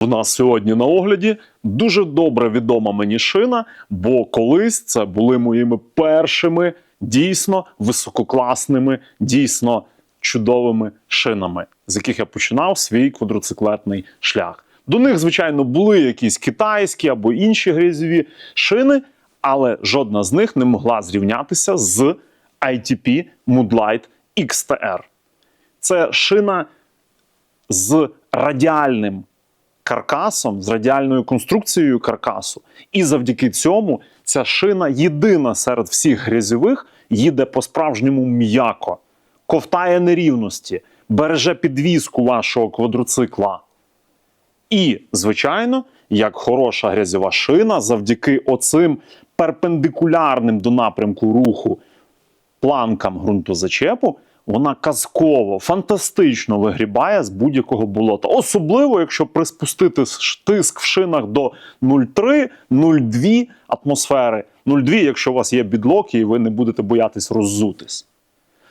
В нас сьогодні на огляді дуже добре відома мені шина, бо колись це були моїми першими дійсно висококласними, дійсно чудовими шинами, з яких я починав свій квадроциклетний шлях. До них, звичайно, були якісь китайські або інші грязьові шини, але жодна з них не могла зрівнятися з ITP Moodlight XTR. Це шина з радіальним каркасом, з радіальною конструкцією каркасу. І завдяки цьому ця шина єдина серед всіх грязьових їде по-справжньому м'яко, ковтає нерівності, береже підвіску вашого квадроцикла. І, звичайно, як хороша грязьова шина, завдяки оцим перпендикулярним до напрямку руху планкам ґрунтозачепу, вона казково, фантастично вигрібає з будь-якого болота. Особливо, якщо приспустити тиск в шинах до 0,3-0,2 атмосфери. 0,2, якщо у вас є бідлоки і ви не будете боятись роззутись.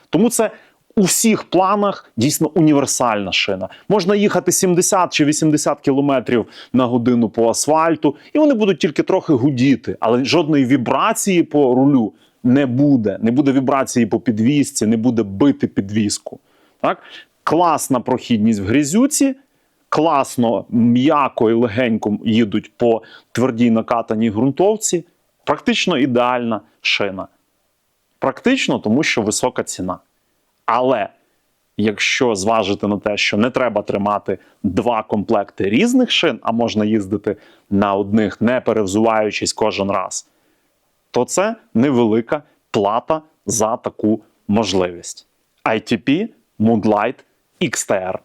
Тому це у всіх планах дійсно універсальна шина. Можна їхати 70 чи 80 кілометрів на годину по асфальту, і вони будуть тільки трохи гудіти, але жодної вібрації по рулю не буде. Не буде вібрації по підвісці, не буде бити підвіску. Так? Класна прохідність в грязюці, класно, м'яко і легенько їдуть по твердій накатаній ґрунтовці. Практично ідеальна шина. Практично, тому що висока ціна. Але якщо зважити на те, що не треба тримати два комплекти різних шин, а можна їздити на одних, не перевзуваючись кожен раз, то це невелика плата за таку можливість. ITP Moonlight XTR.